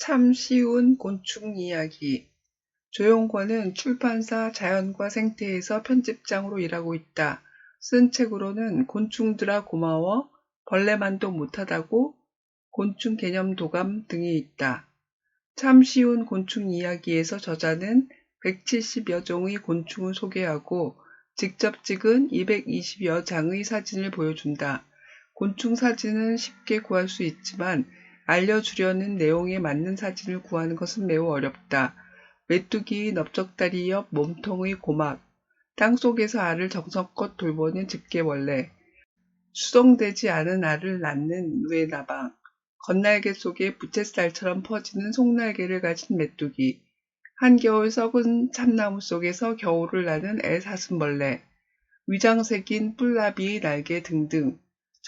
참 쉬운 곤충 이야기. 조용권은 출판사 자연과 생태에서 편집장으로 일하고 있다. 쓴 책으로는 곤충들아 고마워, 벌레만도 못하다고, 곤충 개념 도감 등이 있다. 참 쉬운 곤충 이야기에서 저자는 170여 종의 곤충을 소개하고 직접 찍은 220여 장의 사진을 보여준다. 곤충 사진은 쉽게 구할 수 있지만 알려주려는 내용에 맞는 사진을 구하는 것은 매우 어렵다. 메뚜기 넓적다리 옆 몸통의 고막, 땅속에서 알을 정성껏 돌보는 집게벌레, 수정되지 않은 알을 낳는 누에나방, 겉날개 속에 부채살처럼 퍼지는 속날개를 가진 메뚜기, 한겨울 썩은 참나무 속에서 겨울을 나는 애사슴벌레, 위장색인 뿔나비의 날개 등등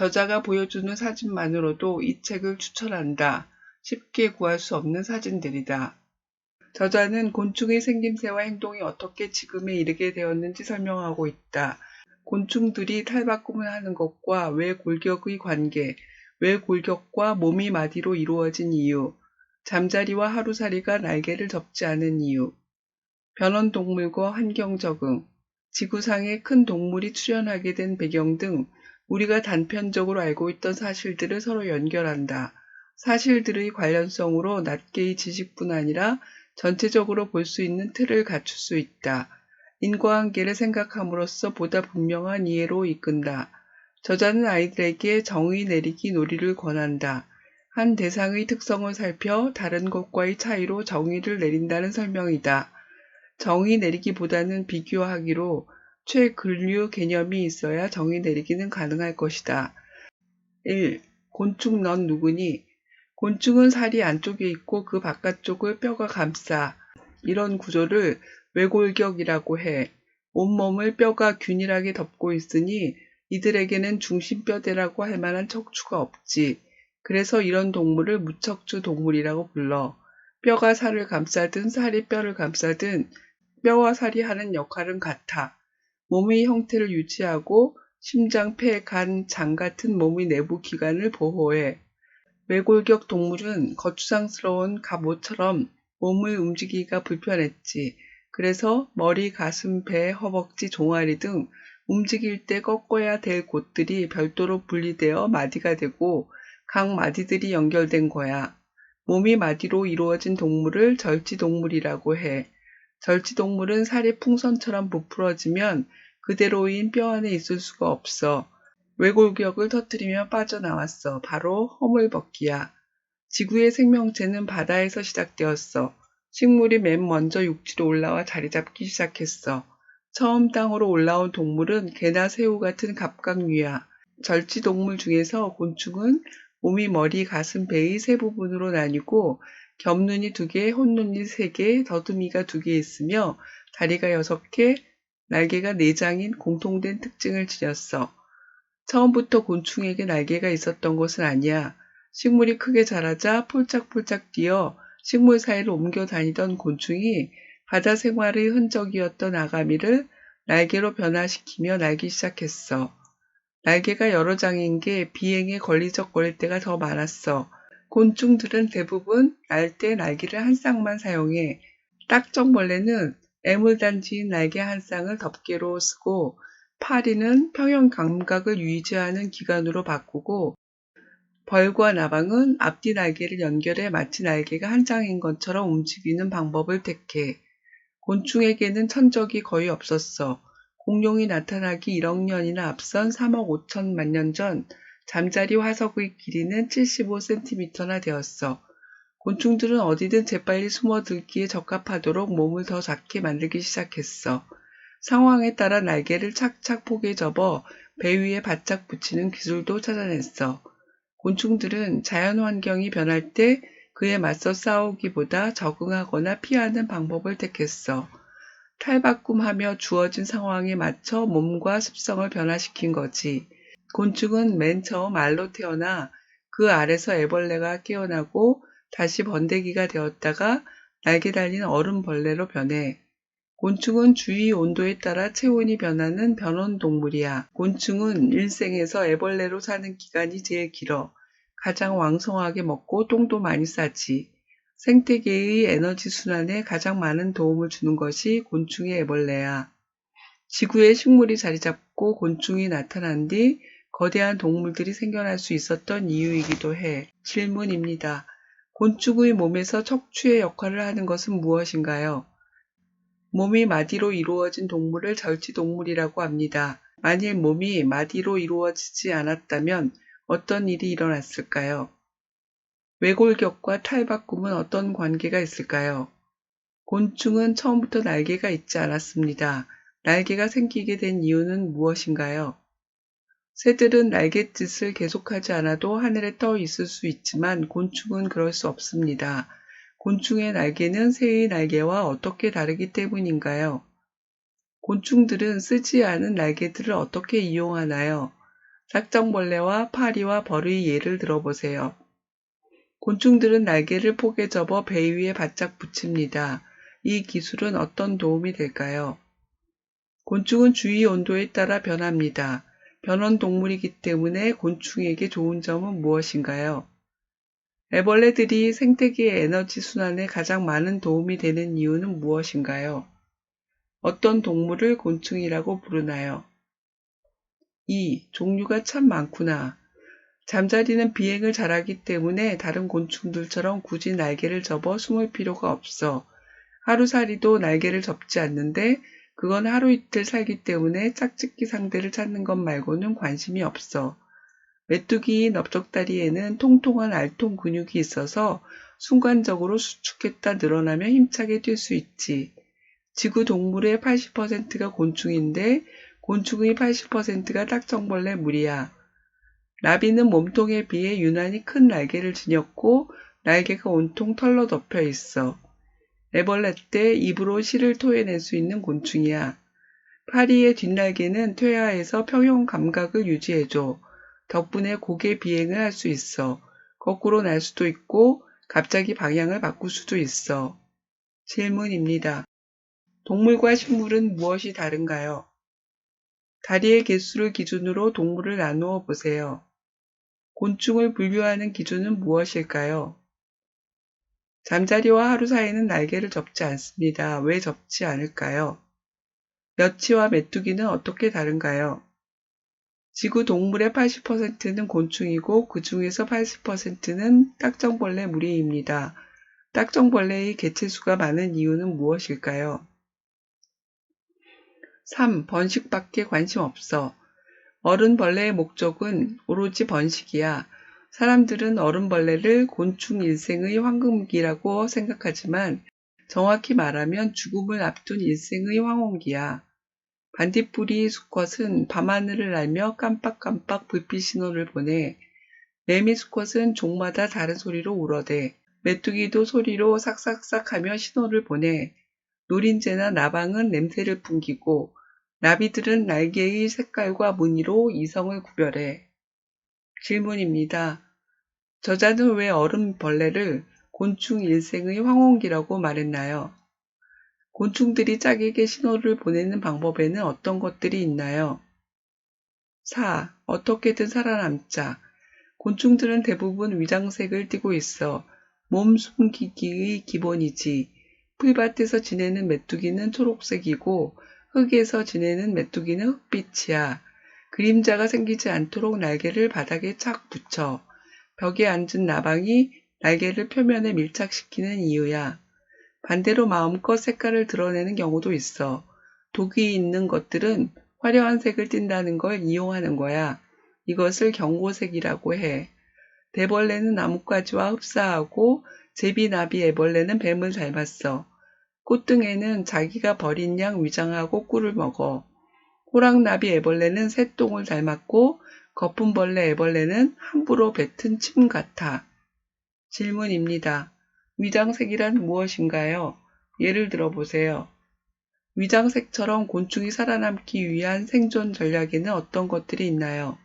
저자가 보여주는 사진만으로도 이 책을 추천한다. 쉽게 구할 수 없는 사진들이다. 저자는 곤충의 생김새와 행동이 어떻게 지금에 이르게 되었는지 설명하고 있다. 곤충들이 탈바꿈을 하는 것과 왜 골격의 관계, 왜 골격과 몸이 마디로 이루어진 이유, 잠자리와 하루살이가 날개를 접지 않은 이유, 변원동물과 환경 적응, 지구상에 큰 동물이 출현하게 된 배경 등 우리가 단편적으로 알고 있던 사실들을 서로 연결한다. 사실들의 관련성으로 낱개의 지식뿐 아니라 전체적으로 볼 수 있는 틀을 갖출 수 있다. 인과관계를 생각함으로써 보다 분명한 이해로 이끈다. 저자는 아이들에게 정의 내리기 놀이를 권한다. 한 대상의 특성을 살펴 다른 것과의 차이로 정의를 내린다는 설명이다. 정의 내리기보다는 비교하기로 최근류 개념이 있어야 정의 내리기는 가능할 것이다. 1. 곤충 넌 누구니? 곤충은 살이 안쪽에 있고 그 바깥쪽을 뼈가 감싸. 이런 구조를 외골격이라고 해. 온몸을 뼈가 균일하게 덮고 있으니 이들에게는 중심뼈대라고 할 만한 척추가 없지. 그래서 이런 동물을 무척추 동물이라고 불러. 뼈가 살을 감싸든 살이 뼈를 감싸든 뼈와 살이 하는 역할은 같아. 몸의 형태를 유지하고 심장, 폐, 간, 장 같은 몸의 내부 기관을 보호해. 외골격 동물은 거추장스러운 갑옷처럼 몸을 움직이기가 불편했지. 그래서 머리, 가슴, 배, 허벅지, 종아리 등 움직일 때 꺾어야 될 곳들이 별도로 분리되어 마디가 되고 각 마디들이 연결된 거야. 몸이 마디로 이루어진 동물을 절지동물이라고 해. 절지동물은 살이 풍선처럼 부풀어지면 그대로인 뼈 안에 있을 수가 없어. 외골격을 터뜨리며 빠져나왔어. 바로 허물벗기야. 지구의 생명체는 바다에서 시작되었어. 식물이 맨 먼저 육지로 올라와 자리 잡기 시작했어. 처음 땅으로 올라온 동물은 개나 새우 같은 갑각류야. 절지 동물 중에서 곤충은 몸이 머리, 가슴, 배의 세 부분으로 나뉘고 겹눈이 두 개, 혼눈이 세 개, 더듬이가 두 개 있으며 다리가 여섯 개, 날개가 내장인 공통된 특징을 지녔어. 처음부터 곤충에게 날개가 있었던 것은 아니야. 식물이 크게 자라자 폴짝폴짝 뛰어 식물 사이를 옮겨 다니던 곤충이 바다 생활의 흔적이었던 아가미를 날개로 변화시키며 날기 시작했어. 날개가 여러 장인 게 비행에 걸리적거릴 때가 더 많았어. 곤충들은 대부분 날때 날개를 한 쌍만 사용해 딱정벌레는 애물단지인 날개 한 쌍을 덮개로 쓰고 파리는 평형 감각을 유지하는 기관으로 바꾸고 벌과 나방은 앞뒤 날개를 연결해 마치 날개가 한 장인 것처럼 움직이는 방법을 택해 곤충에게는 천적이 거의 없었어. 공룡이 나타나기 1억 년이나 앞선 3억 5천만 년 전 잠자리 화석의 길이는 75cm나 되었어. 곤충들은 어디든 재빨리 숨어들기에 적합하도록 몸을 더 작게 만들기 시작했어. 상황에 따라 날개를 착착 폭에 접어 배 위에 바짝 붙이는 기술도 찾아냈어. 곤충들은 자연 환경이 변할 때 그에 맞서 싸우기보다 적응하거나 피하는 방법을 택했어. 탈바꿈하며 주어진 상황에 맞춰 몸과 습성을 변화시킨 거지. 곤충은 맨 처음 알로 태어나 그 알에서 애벌레가 깨어나고 다시 번데기가 되었다가 날개 달린 얼음벌레로 변해. 곤충은 주위 온도에 따라 체온이 변하는 변온 동물이야. 곤충은 일생에서 애벌레로 사는 기간이 제일 길어. 가장 왕성하게 먹고 똥도 많이 싸지. 생태계의 에너지 순환에 가장 많은 도움을 주는 것이 곤충의 애벌레야. 지구에 식물이 자리 잡고 곤충이 나타난 뒤 거대한 동물들이 생겨날 수 있었던 이유이기도 해. 질문입니다. 곤충의 몸에서 척추의 역할을 하는 것은 무엇인가요? 몸이 마디로 이루어진 동물을 절지동물이라고 합니다. 만일 몸이 마디로 이루어지지 않았다면 어떤 일이 일어났을까요? 외골격과 탈바꿈은 어떤 관계가 있을까요? 곤충은 처음부터 날개가 있지 않았습니다. 날개가 생기게 된 이유는 무엇인가요? 새들은 날갯짓을 계속하지 않아도 하늘에 떠 있을 수 있지만 곤충은 그럴 수 없습니다. 곤충의 날개는 새의 날개와 어떻게 다르기 때문인가요? 곤충들은 쓰지 않은 날개들을 어떻게 이용하나요? 짝정벌레와 파리와 벌의 예를 들어보세요. 곤충들은 날개를 폭에 접어 배 위에 바짝 붙입니다. 이 기술은 어떤 도움이 될까요? 곤충은 주위 온도에 따라 변합니다. 변온 동물이기 때문에 곤충에게 좋은 점은 무엇인가요? 애벌레들이 생태계의 에너지 순환에 가장 많은 도움이 되는 이유는 무엇인가요? 어떤 동물을 곤충이라고 부르나요? 2. 종류가 참 많구나. 잠자리는 비행을 잘하기 때문에 다른 곤충들처럼 굳이 날개를 접어 숨을 필요가 없어. 하루살이도 날개를 접지 않는데 그건 하루 이틀 살기 때문에 짝짓기 상대를 찾는 것 말고는 관심이 없어. 메뚜기 넓적다리에는 통통한 알통 근육이 있어서 순간적으로 수축했다 늘어나며 힘차게 뛸 수 있지. 지구 동물의 80%가 곤충인데 곤충의 80%가 딱정벌레 무리야. 나비는 몸통에 비해 유난히 큰 날개를 지녔고 날개가 온통 털로 덮여 있어. 애벌레 때 입으로 실을 토해낼 수 있는 곤충이야. 파리의 뒷날개는 퇴화해서 평형 감각을 유지해줘. 덕분에 고개 비행을 할 수 있어. 거꾸로 날 수도 있고 갑자기 방향을 바꿀 수도 있어. 질문입니다. 동물과 식물은 무엇이 다른가요? 다리의 개수를 기준으로 동물을 나누어 보세요. 곤충을 분류하는 기준은 무엇일까요? 잠자리와 하루 사이는 날개를 접지 않습니다. 왜 접지 않을까요? 멸치와 메뚜기는 어떻게 다른가요? 지구 동물의 80%는 곤충이고 그 중에서 80%는 딱정벌레 무리입니다. 딱정벌레의 개체수가 많은 이유는 무엇일까요? 3. 번식밖에 관심 없어. 어른 벌레의 목적은 오로지 번식이야. 사람들은 어른벌레를 곤충 일생의 황금기라고 생각하지만 정확히 말하면 죽음을 앞둔 일생의 황혼기야. 반딧불이 수컷은 밤하늘을 날며 깜빡깜빡 불빛 신호를 보내 매미 수컷은 종마다 다른 소리로 울어대 메뚜기도 소리로 삭삭삭 하며 신호를 보내 노린재나 나방은 냄새를 풍기고 나비들은 날개의 색깔과 무늬로 이성을 구별해. 질문입니다. 저자는 왜 얼음벌레를 곤충 일생의 황혼기라고 말했나요? 곤충들이 짝에게 신호를 보내는 방법에는 어떤 것들이 있나요? 4. 어떻게든 살아남자. 곤충들은 대부분 위장색을 띠고 있어 몸 숨기기의 기본이지. 풀밭에서 지내는 메뚜기는 초록색이고 흙에서 지내는 메뚜기는 흙빛이야. 그림자가 생기지 않도록 날개를 바닥에 착 붙여 벽에 앉은 나방이 날개를 표면에 밀착시키는 이유야. 반대로 마음껏 색깔을 드러내는 경우도 있어. 독이 있는 것들은 화려한 색을 띈다는 걸 이용하는 거야. 이것을 경고색이라고 해. 대벌레는 나뭇가지와 흡사하고 제비나비 애벌레는 뱀을 닮았어. 꽃등에는 자기가 버린 양 위장하고 꿀을 먹어. 호랑나비 애벌레는 새똥을 닮았고 거품벌레 애벌레는 함부로 뱉은 침 같아. 질문입니다. 위장색이란 무엇인가요? 예를 들어 보세요. 위장색처럼 곤충이 살아남기 위한 생존 전략에는 어떤 것들이 있나요?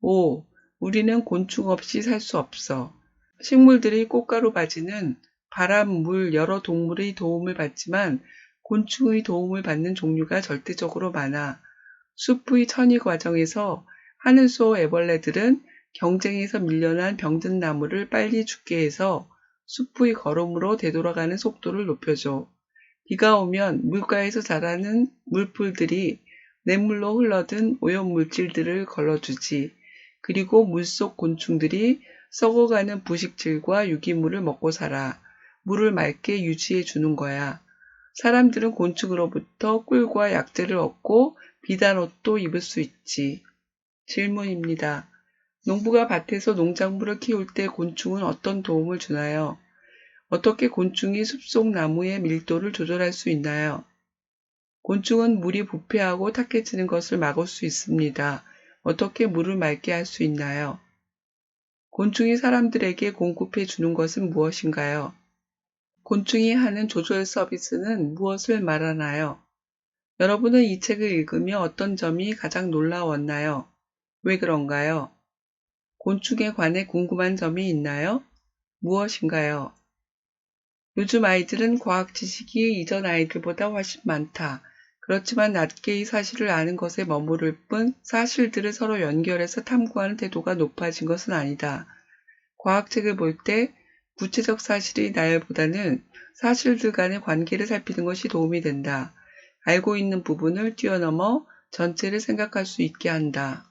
5. 우리는 곤충 없이 살 수 없어. 식물들의 꽃가루 바지는 바람, 물, 여러 동물의 도움을 받지만 곤충의 도움을 받는 종류가 절대적으로 많아 숲의 천이 과정에서 하늘소 애벌레들은 경쟁에서 밀려난 병든 나무를 빨리 죽게 해서 숲의 걸음으로 되돌아가는 속도를 높여줘. 비가 오면 물가에서 자라는 물풀들이 냇물로 흘러든 오염물질들을 걸러주지. 그리고 물속 곤충들이 썩어가는 부식질과 유기물을 먹고 살아. 물을 맑게 유지해 주는 거야. 사람들은 곤충으로부터 꿀과 약재를 얻고 비단 옷도 입을 수 있지. 질문입니다. 농부가 밭에서 농작물을 키울 때 곤충은 어떤 도움을 주나요? 어떻게 곤충이 숲속 나무의 밀도를 조절할 수 있나요? 곤충은 물이 부패하고 탁해지는 것을 막을 수 있습니다. 어떻게 물을 맑게 할 수 있나요? 곤충이 사람들에게 공급해 주는 것은 무엇인가요? 곤충이 하는 조절 서비스는 무엇을 말하나요? 여러분은 이 책을 읽으며 어떤 점이 가장 놀라웠나요? 왜 그런가요? 곤충에 관해 궁금한 점이 있나요? 무엇인가요? 요즘 아이들은 과학 지식이 이전 아이들보다 훨씬 많다. 그렇지만 이 사실을 아는 것에 머무를 뿐 사실들을 서로 연결해서 탐구하는 태도가 높아진 것은 아니다. 과학책을 볼 때 구체적 사실의 나열보다는 사실들 간의 관계를 살피는 것이 도움이 된다. 알고 있는 부분을 뛰어넘어 전체를 생각할 수 있게 한다.